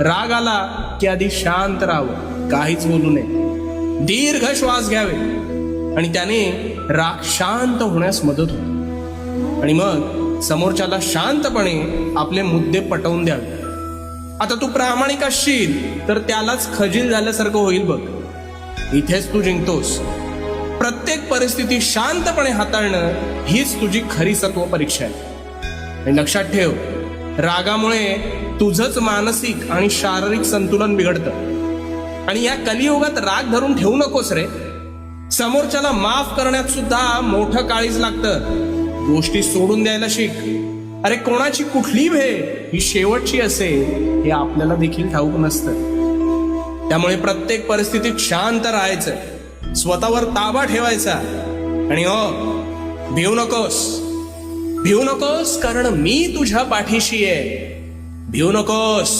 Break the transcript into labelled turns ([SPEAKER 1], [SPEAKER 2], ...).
[SPEAKER 1] राग आला की आधी शांत राहावं काहीच बोलू नये. दीर्घ श्वास घ्यावे. आणि त्याने राग शांत होण्यास मदत होते आणि मग समोरच्याला शांतपणे आपले मुद्दे पटवून द्यावे. आता तू प्रामाणिक असशील तर त्यालाच खजील झाल्यासारखं होईल बघ. इथेच तू जिंकतोस. प्रत्येक परिस्थिती शांतपणे हाताळणं हीच तुझी खरी सत्व परीक्षा आहे. आणि लक्षात ठेव रागामुळे तुझंच मानसिक आणि शारीरिक संतुलन बिघडतं. आणि या कलियुगात राग धरून ठेवू नकोस रे. समोरच्याला माफ करण्यात सुद्धा मोठं काळीज लागतं. गोष्टी सोडून द्यायला शिक. अरे कोणाची कुठली भेट ही शेवटची असेल हे आपल्याला देखील ठाऊक नसतं. त्यामुळे प्रत्येक परिस्थितीत शांत राहायचं. स्वतःवर ताबा ठेवायचा. आणि हो भिवू नकोस. भिवू नकोस कारण मी तुझ्या पाठीशी आहे. भिवू नकोस